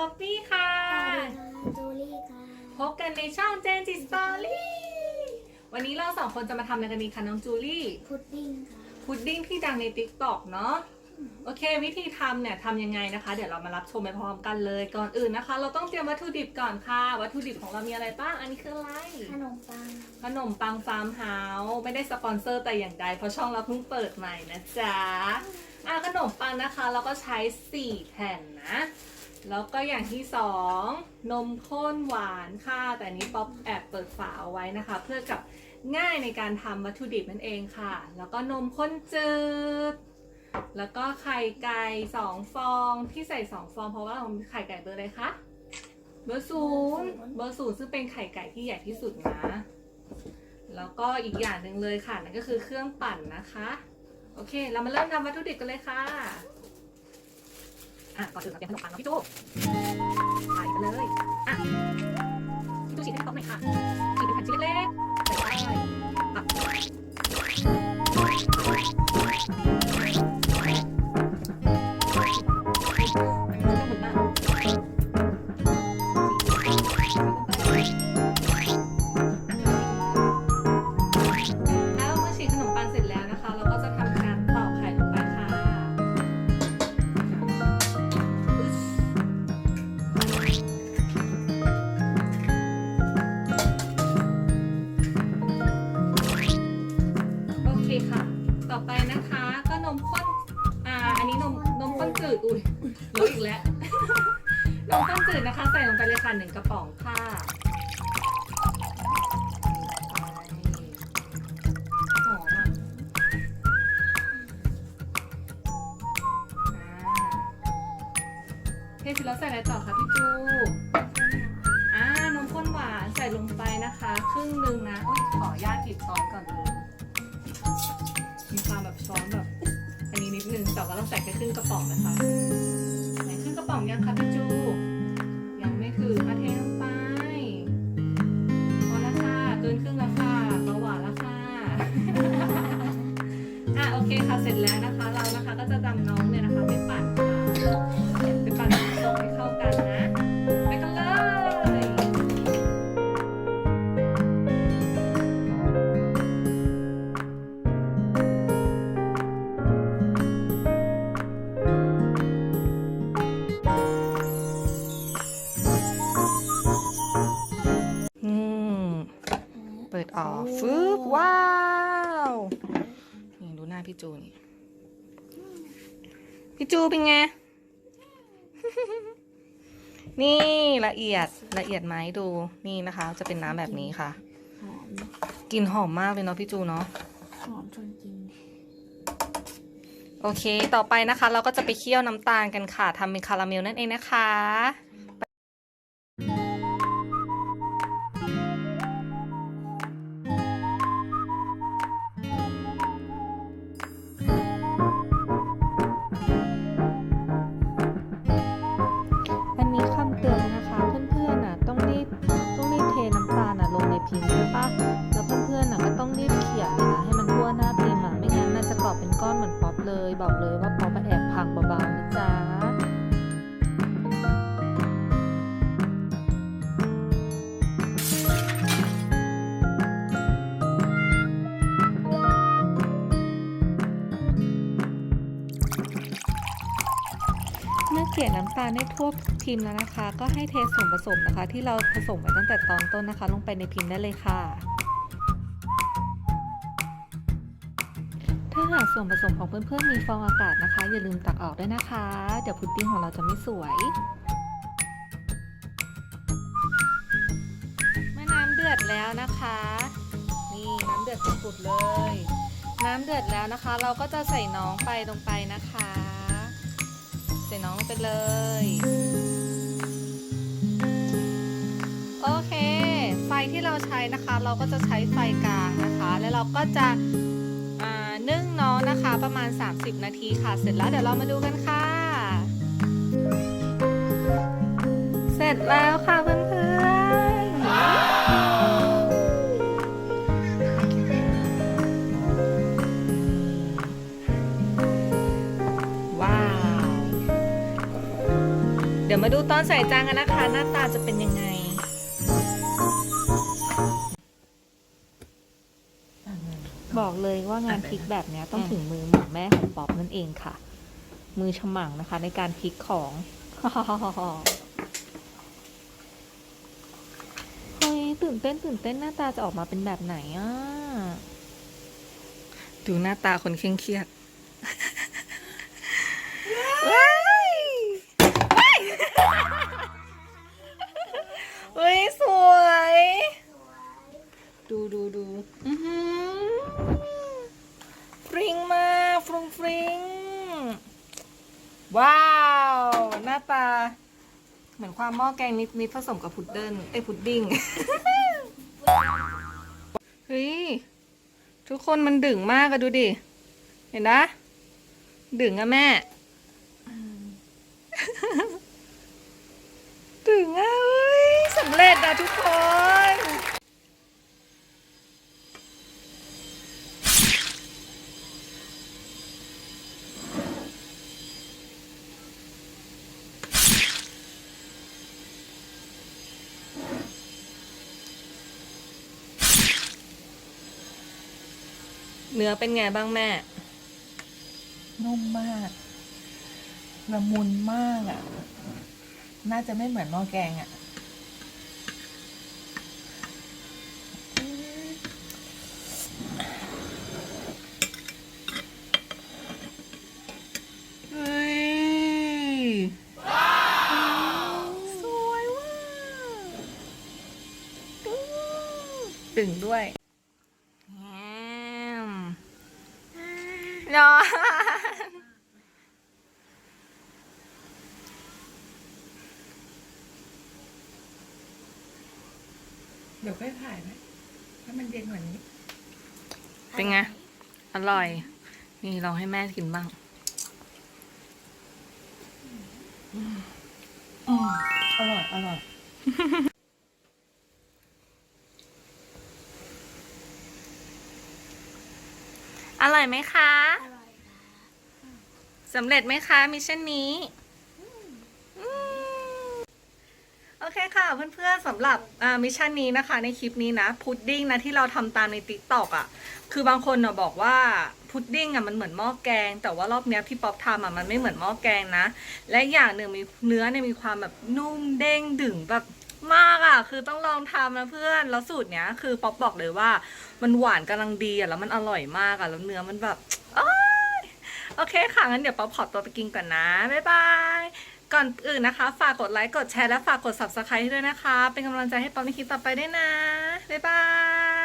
ป๊อปปี้ค่ะ จูลี่ค่ะพบกันในช่องเจนจิสตอรี่วันนี้เราสองคนจะมาทำอะไรกันดีคะน้องจูลี่ พุดดิ้งค่ะพุดดิ้งที่ดังใน t ิ k t o k เนาะโอเค วิธีทำเนี่ยทำยังไงนะคะ เดี๋ยวเรามารับชมไปพร้อมกันเลยก่อนอื่นนะคะ เราต้องเตรียมวัตถุดิบก่อนค่ะ วัตถุดิบของเรามีอะไรบ้างอันนี้คืออะไรขนมปังขนมปังฟาร์มเฮาส์ไม่ได้สปอนเซอร์แต่อย่างใดเพราะช่องเราเพิ่งเปิดใหม่นะจ๊ะอะขนมปังนะคะ เราก็ใช้ 4 แผ่นนะ แล้วก็อย่างที่2นมข้นหวานค่ะ แต่นนี้ป๊อปแอบเปิดฝาเอาไว้นะคะ เพื่อกับง่ายในการทำวัตถุดิบนั่นเองค่ะ แล้วก็นมข้นจืด แล้วก็ไข่ไก่สองฟองที่ใส่สองฟองเพราะว่าเรามีไข่ไก่เบอร์อะไรคะเบอร์ศูนย์เบอร์ศูนย์ซึ่งเป็นไข่ไก่ที่ใหญ่ที่สุดนะ แล้วก็อีกอย่างหนึ่งเลยค่ะนั่นก็คือเครื่องปั่นนะคะ โอเค เรามาเริ่มทำวัตถุดิบกันเลยค่ะ อะก่อนอื่นเราเตรียมขนมปังเนาะพี่จูใส่กันเลย อะพี่จูฉีดให้พี่ป๊อปหน่อยค่ะ ไปนะคะ ก็นมข้นอ่าอันนี้นมนมข้นจืดอุ้ยรู้อีกแล้ว นมข้นจืดนะคะใส่ลงไปเลยค่ะหนึ่งกระป๋องค่ะหอมอะอ่าเทเสร็จแล้วใส่อะไรต่อคะพี่จูอ่านมข้นหวานใส่ลงไปนะคะ ครึ่งหนึ่งนะโอ้ยขออนุญาตหยิบช้อนก่อนเลย ซ้อนแบบอันนี้นิดนึงแต่ว่าเราใส่แค่ครึ่งกระป๋องนะคะใส่ครึ่งกระป๋องยังคะพี่จูยังไม่คือมาเทลงไปพอละค่ะเกินครึ่งละค่ะเบาหวานละค่ะอะโอเคค่ะเสร็จแล้วนะคะ เรานะคะก็จะดำน้องเนี่ยนะคะไปปั่นค่ะ จูนี่พี่จูเป็นไง นี่ละเอียดละเอียดไหมดูนี่นะคะ จะเป็นน้ำแบบนี้ค่ะหอมกลิ่นหอมมากเลยเนาะพี่จูเนาะหอมจนกิน โอเค ต่อไปนะคะ เราก็จะไปเคี่ยวน้ำตาลกันค่ะทำเป็นคาราเมลนั่นเองนะคะำตาลได้ทั่วพิมพ์แล้วนะคะ ก็ให้เทส่วนผสมนะคะ ที่เราผสมไว้ตั้งแต่ตอนต้นนะคะ ลงไปในพิมพ์ได้เลยค่ะ ถ้าหากส่วนผสมของเพื่อนๆมีฟองอากาศนะคะ อย่าลืมตักออกด้วยนะคะ เดี๋ยวพุดดิ้งของเราจะไม่สวยเมื่อน้ำเดือดแล้วนะคะ นี่น้ำเดือดสุดๆเลย น้ำเดือดแล้วนะคะ เราก็จะใส่น้องไปลงไปนะคะ ใส่น้องไปเลย โอเค ไฟที่เราใช้นะคะ เราก็จะใช้ไฟกลางนะคะ แล้วเราก็จะนึ่งน้องนะคะประมาณ 30 นาทีค่ะ เสร็จแล้วเดี๋ยวเรามาดูกันค่ะ เสร็จแล้วค่ะเพื่อน ยวมาดูตอนใส่จานกันนะคะ หน้าตาจะเป็นยังไงบอกเลยว่างานพลิกแบบเนี้ยต้องถึงมือหม่อมแม่ของป๊อปนั่นเองค่ะ มือฉมังนะคะ ในการพลิกของเฮ้ยตื่นเต้นตื่นเต้นหน้าตาจะออกมาเป็นแบบไหนอะ ดูหน้าตาคนเคร่งเครียด ว้ายว้ายเฮ้ย สวย ดูดูดูอือหือฟริงมากฟรุงฟริง ว้าว หน้าตา เหมือนความหม้อแกงนิดนิดๆผสมกับพุดเดิ้ลไอ้ยพุดดิ้ง เฮ้ย ทุกคนมันดึงมากอะดูดิ เห็นนะ ดึงอะแม่ ดึงอะเอ้ยสำเร็จอะทุกคน เนื้อเป็นไงบ้างแม่ นุ่มมากละมุนมากอะ น่าจะไม่เหมือนหม้อแกงอะ เฮ้ย สวยว่ะดึงด้วยแงม นอนเดี๋ยวค่อยถ่ายไหมถ้ามันเย็นกว่านี้ เป็นไง อร่อย นี่ลองให้แม่กินบ้างอืมอร่อย อร่อย ร่อยไหมคะ อร่อยค่ะสำเร็จไหมคะมิชชั่นนี้ โอเคค่ะเพื่อนๆสำหรับมิชชั่นนี้นะคะ ในคลิปนี้นะพุดดิ้งนะที่เราทำตามในติ๊กต็อกอะ คือบางคนอะบอกว่าพุดดิ้งอะมันเหมือนหม้อแกง แต่ว่ารอบเนี้ยพี่ป๊อปทำอะมันไม่เหมือนหม้อแกงนะ และอีกอย่างหนึ่งมีเนื้อเนี่ยมีความแบบนุ่มเด้งดึงแบบ มากอะ คือต้องลองทำนะเพื่อน แล้วสูตรเนี้ย คือป๊อปบอกเลยว่า มันหวานกำลังดีอะ แล้วมันอร่อยมากอะ แล้วเนื้อมันแบบอ้ายโอเคค่ะ งั้นเดี๋ยวป๊อปขอตัวไปกินก่อนนะ บ๊ายบาย ก่อนอื่นนะคะ ฝากกดไลค์ กดแชร์ และฝากกด subscribe ด้วยนะคะ เป็นกำลังใจให้ป๊อปในคลิปต่อไปด้วยนะ บ๊ายบาย